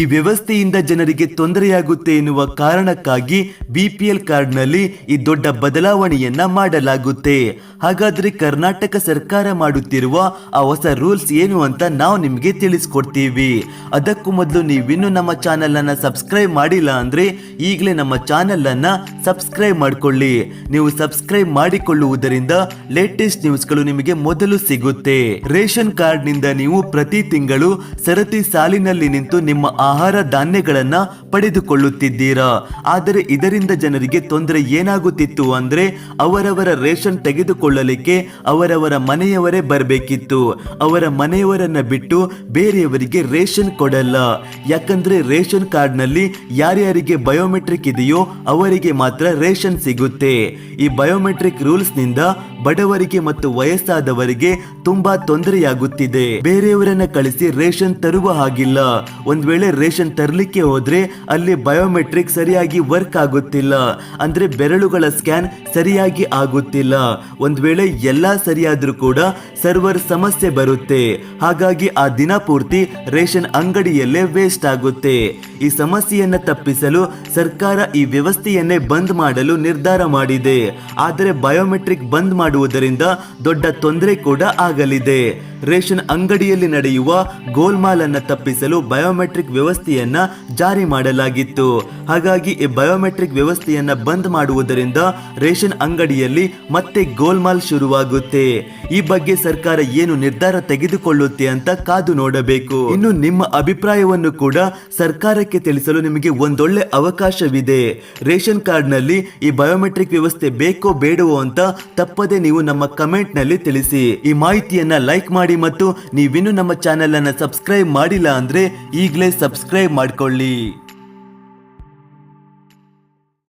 ಈ ವ್ಯವಸ್ಥೆಯಿಂದ ಜನರಿಗೆ ತೊಂದರೆಯಾಗುತ್ತೆ ಎನ್ನುವ ಕಾರಣಕ್ಕಾಗಿ ಬಿಪಿಎಲ್ ಕಾರ್ಡ್ನಲ್ಲಿ ಈ ದೊಡ್ಡ ಬದಲಾವಣೆಯನ್ನ ಮಾಡಲಾಗುತ್ತೆ. ಹಾಗಾದ್ರೆ ಕರ್ನಾಟಕ ಸರ್ಕಾರ ಮಾಡುತ್ತಿರುವ ಆ ಹೊಸ ರೂಲ್ಸ್ ಏನು ಅಂತ ನಾವು ನಿಮಗೆ ತಿಳಿಸ್ಕೊಡ್ತೀವಿ. ಅದಕ್ಕೂ ಮೊದಲು ನೀವಿನ್ನು ನಮ್ಮ ಚಾನೆಲ್ ಅನ್ನ ಸಬ್ಸ್ಕ್ರೈಬ್ ಮಾಡಿಲ್ಲ ಅಂದ್ರೆ ಈಗಲೇ ನಮ್ಮ ಚಾನೆಲ್ ಅನ್ನ ಸಬ್ಸ್ಕ್ರೈಬ್ ಮಾಡಿಕೊಳ್ಳಿ. ನೀವು ಸಬ್ಸ್ಕ್ರೈಬ್ ಮಾಡಿಕೊಳ್ಳುವುದರಿಂದ ಲೇಟೆಸ್ಟ್ ನ್ಯೂಸ್ಗಳು ನಿಮಗೆ ಮೊದಲು ಸಿಗುತ್ತೆ. ರೇಷನ್ ಕಾರ್ಡ್ನಿಂದ ನೀವು ಪ್ರತಿ ತಿಂಗಳು ಸರತಿ ಸಾಲಿನಲ್ಲಿ ನಿಂತು ನಿಮ್ಮ ಆಹಾರ ಧಾನ್ಯಗಳನ್ನ ಪಡೆದುಕೊಳ್ಳುತ್ತಿದ್ದೀರಾ? ಆದರೆ ಇದರಿಂದ ಜನರಿಗೆ ತೊಂದರೆ ಏನಾಗುತ್ತಿತ್ತು ಅಂದ್ರೆ ಅವರವರ ರೇಷನ್ ತೆಗೆದುಕೊಳ್ಳಲಿಕ್ಕೆ ಅವರವರ ಮನೆಯವರೇ ಬರಬೇಕಿತ್ತು. ಅವರ ಮನೆಯವರನ್ನ ಬಿಟ್ಟು ಬೇರೆಯವರಿಗೆ ರೇಷನ್ ಕೊಡಲ್ಲ. ಯಾಕಂದ್ರೆ ರೇಷನ್ ಕಾರ್ಡ್ನಲ್ಲಿ ಯಾರ್ಯಾರಿಗೆ ಬಯೋಮೆಟ್ರಿಕ್ ಇದೆಯೋ ಅವರಿಗೆ ಮಾತ್ರ ರೇಷನ್ ಸಿಗುತ್ತೆ. ಈ ಬಯೋಮೆಟ್ರಿಕ್ ರೂಲ್ಸ್ನಿಂದ ಬಡವರಿಗೆ ಮತ್ತು ವಯಸ್ಸಾದವರಿಗೆ ತುಂಬಾ ತೊಂದರೆಯಾಗುತ್ತಿದೆ. ಬೇರೆಯವರನ್ನ ಕಳಿಸಿ ರೇಷನ್ ತರುವ ಹಾಗಿಲ್ಲ. ಒಂದ್ ವೇಳೆ ರೇಷನ್ ತರಲಿಕ್ಕೆ ಹೋದ್ರೆ ಅಲ್ಲಿ ಬಯೋಮೆಟ್ರಿಕ್ ಸರಿಯಾಗಿ ವರ್ಕ್ ಆಗುತ್ತಿಲ್ಲ. ಅಂದ್ರೆ ಬೆರಳುಗಳ ಸ್ಕ್ಯಾನ್ ಸರಿಯಾಗಿ ಆಗುತ್ತಿಲ್ಲ. ಒಂದ್ ವೇಳೆ ಎಲ್ಲಾ ಸರಿಯಾದ್ರೂ ಕೂಡ ಸರ್ವರ್ ಸಮಸ್ಯೆ ಬರುತ್ತೆ. ಹಾಗಾಗಿ ಆ ದಿನ ಪೂರ್ತಿ ರೇಷನ್ ಅಂಗಡಿಯಲ್ಲೇ ವೇಸ್ಟ್ ಆಗುತ್ತೆ. ಈ ಸಮಸ್ಯೆಯನ್ನು ತಪ್ಪಿಸಲು ಸರ್ಕಾರ ಈ ವ್ಯವಸ್ಥೆಯನ್ನೇ ಬಂದ್ ಮಾಡಲು ನಿರ್ಧಾರ ಮಾಡಿದೆ. ಆದರೆ ಬಯೋಮೆಟ್ರಿಕ್ ಬಂದ್ ಮಾಡುವುದರಿಂದ ದೊಡ್ಡ ತೊಂದರೆ ಕೂಡ ಆಗಲಿದೆ. ರೇಷನ್ ಅಂಗಡಿಯಲ್ಲಿ ನಡೆಯುವ ಗೋಲ್ಮಾಲ್ ಅನ್ನ ತಪ್ಪಿಸಲು ಬಯೋಮೆಟ್ರಿಕ್ ವ್ಯವಸ್ಥೆಯನ್ನ ಜಾರಿ ಮಾಡಲಾಗಿತ್ತು. ಹಾಗಾಗಿ ಈ ಬಯೋಮೆಟ್ರಿಕ್ ವ್ಯವಸ್ಥೆಯನ್ನ ಬಂದ್ ಮಾಡುವುದರಿಂದ ರೇಷನ್ ಅಂಗಡಿಯಲ್ಲಿ ಮತ್ತೆ ಗೋಲ್ಮಾಲ್ ಶುರುವಾಗುತ್ತೆ. ಈ ಬಗ್ಗೆ ಸರ್ಕಾರ ಏನು ನಿರ್ಧಾರ ತೆಗೆದುಕೊಳ್ಳುತ್ತೆ ಅಂತ ಕಾದು ನೋಡಬೇಕು. ಇನ್ನು ನಿಮ್ಮ ಅಭಿಪ್ರಾಯವನ್ನು ಕೂಡ ಸರ್ಕಾರಕ್ಕೆ ತಿಳಿಸಲು ನಿಮಗೆ ಒಂದೊಳ್ಳೆ ಅವಕಾಶವಿದೆ. ರೇಷನ್ ಕಾರ್ಡ್ನಲ್ಲಿ ಈ ಬಯೋಮೆಟ್ರಿಕ್ ವ್ಯವಸ್ಥೆ ಬೇಕೋ ಬೇಡವೋ ಅಂತ ತಪ್ಪದೆ ನೀವು ನಮ್ಮ ಕಮೆಂಟ್ನಲ್ಲಿ ತಿಳಿಸಿ. ಈ ಮಾಹಿತಿಯನ್ನ ಲೈಕ್ ಮಾಡಿ ಮತ್ತು ನೀವಿನ್ನೂ ನಮ್ಮ ಚಾನೆಲ್ ಅನ್ನು ಸಬ್ಸ್ಕ್ರೈಬ್ ಮಾಡಿಲ್ಲ ಅಂದ್ರೆ ಈಗಲೇ ಸಬ್ಸ್ಕ್ರೈಬ್ ಮಾಡ್ಕೊಳ್ಳಿ.